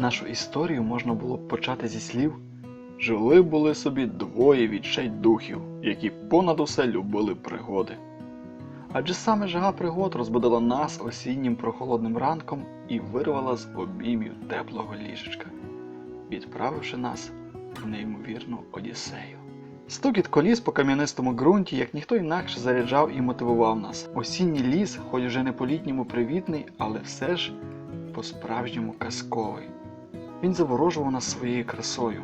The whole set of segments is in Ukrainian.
Нашу історію можна було б почати зі слів Жили були собі двоє відчайдухів, які понад усе любили пригоди. Адже саме жага пригод розбудила нас осіннім прохолодним ранком і вирвала з обіймів теплого ліжечка, відправивши нас в неймовірну Одіссею. Стукіт коліс по кам'янистому ґрунті, як ніхто інакше заряджав і мотивував нас. Осінній ліс, хоч вже не по-літньому привітний, але все ж по-справжньому казковий. Він заворожував нас своєю красою.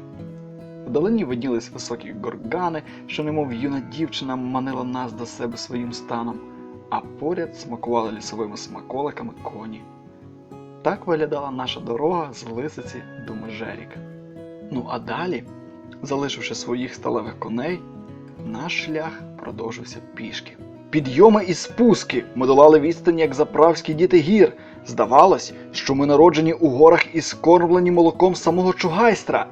Вдалині виднілись високі горгани, що немов юна дівчина манила нас до себе своїм станом, а поряд смакували лісовими смаколиками коні. Так виглядала наша дорога з Лисиці до Межеріка. Ну а далі, залишивши своїх сталевих коней, наш шлях продовжився пішки. Підйоми і спуски ми долали відстані, як заправські діти гір. Здавалось, що ми народжені у горах і скормлені молоком самого чугайстра.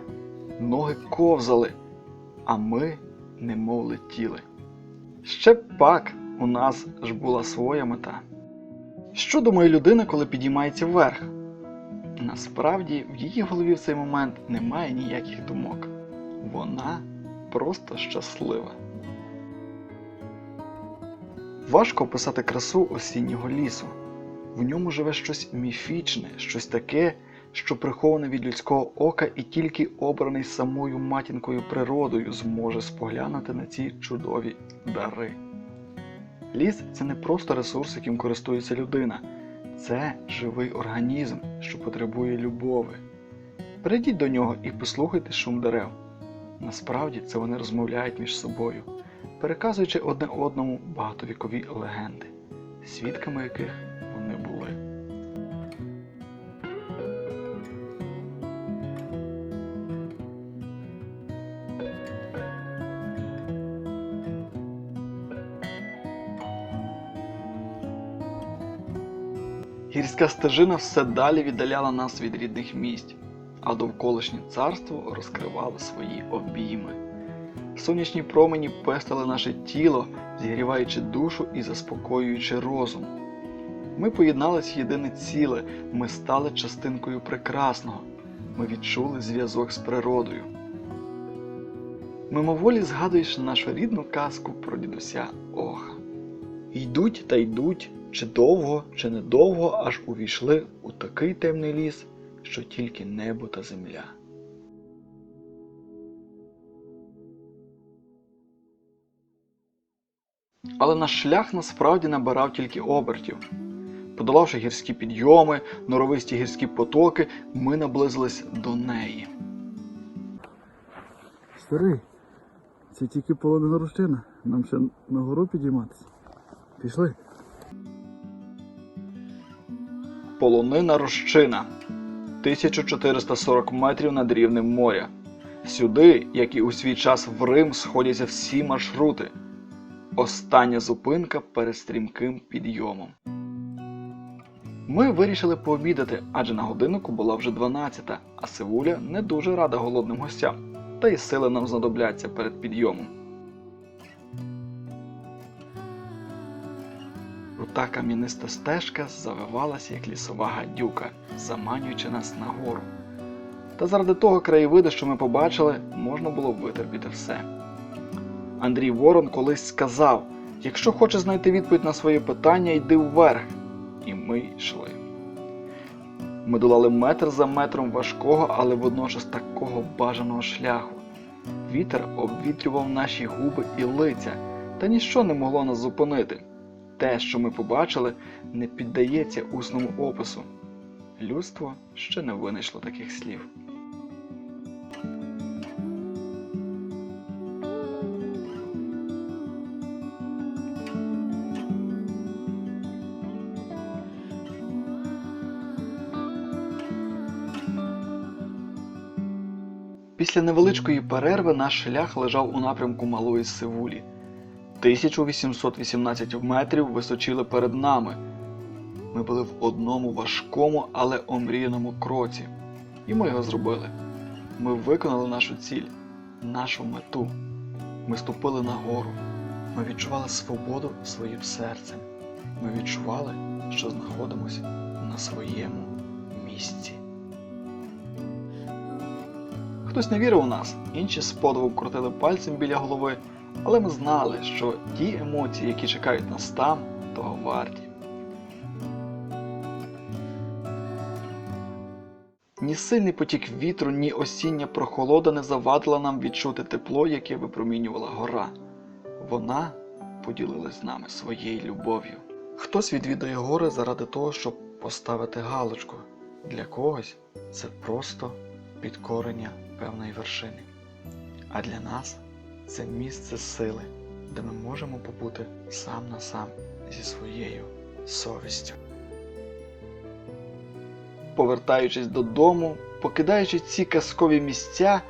Ноги ковзали, а ми немов летіли. Ще пак у нас ж була своя мета. Що думає людина, коли підіймається вверх? Насправді в її голові в цей момент немає ніяких думок. Вона просто щаслива. Важко описати красу осіннього лісу. В ньому живе щось міфічне, щось таке, що приховане від людського ока, і тільки обраний самою матінкою природою зможе споглянути на ці чудові дари. Ліс це не просто ресурс, яким користується людина, це живий організм, що потребує любови. Прийдіть до нього і послухайте шум дерев. Насправді це вони розмовляють між собою, переказуючи одне одному багатовікові легенди, свідками яких Гірська стежина все далі віддаляла нас від рідних місць, а довколишнє царство розкривало свої обійми. Сонячні промені пестили наше тіло, зігріваючи душу і заспокоюючи розум. Ми поєднались в єдине ціле, ми стали частинкою прекрасного, ми відчули зв'язок з природою. Мимоволі згадуєш нашу рідну казку про дідуся Оха. Йдуть та йдуть, чи довго, чи недовго, аж увійшли у такий темний ліс, що тільки небо та земля. Але наш шлях насправді набирав тільки обертів. Подолавши гірські підйоми, норовисті гірські потоки, ми наблизились до неї. Старий, це тільки половина рушина. Нам ще на гору підійматися. Пішли. Полонина Рощина 1440 метрів над рівнем моря. Сюди, як і у свій час в Рим, сходяться всі маршрути. Остання зупинка перед стрімким підйомом. Ми вирішили пообідати, адже на годиннику була вже 12, а Сивуля не дуже рада голодним гостям, та й сили нам знадобляться перед підйомом. Крута кам'яниста стежка завивалася, як лісова гадюка, заманюючи нас нагору. Та заради того краєвиду, що ми побачили, можна було витерпіти все. Андрій Ворон колись сказав: якщо хочеш знайти відповідь на своє питання, йди вверх. І ми йшли. Ми долали метр за метром важкого, але водночас такого бажаного шляху. Вітер обвітрював наші губи і лиця, та ніщо не могло нас зупинити. Те, що ми побачили, не піддається усному опису. Людство ще не винайшло таких слів. Після невеличкої перерви наш шлях лежав у напрямку Малої Сивулі. 1818 метрів височили перед нами. Ми були в одному важкому, але омріяному кроці. І ми його зробили. Ми виконали нашу ціль, нашу мету. Ми ступили на гору. Ми відчували свободу своїм серцем. Ми відчували, що знаходимося на своєму місці. Хтось не вірив у нас, інші з подиву крутили пальцем біля голови, але ми знали, що ті емоції, які чекають нас там, того варті. Ні сильний потік вітру, ні осіння прохолода не завадила нам відчути тепло, яке випромінювала гора. Вона поділилась з нами своєю любов'ю. Хтось відвідує гори заради того, щоб поставити галочку. Для когось це просто підкорення певної вершини. А для нас це місце сили, де ми можемо побути сам на сам зі своєю совістю. Повертаючись додому, покидаючи ці казкові місця,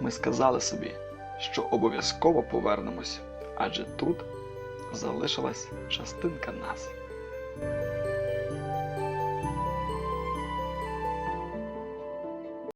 ми сказали собі, що обов'язково повернемось, адже тут залишилась частинка нас.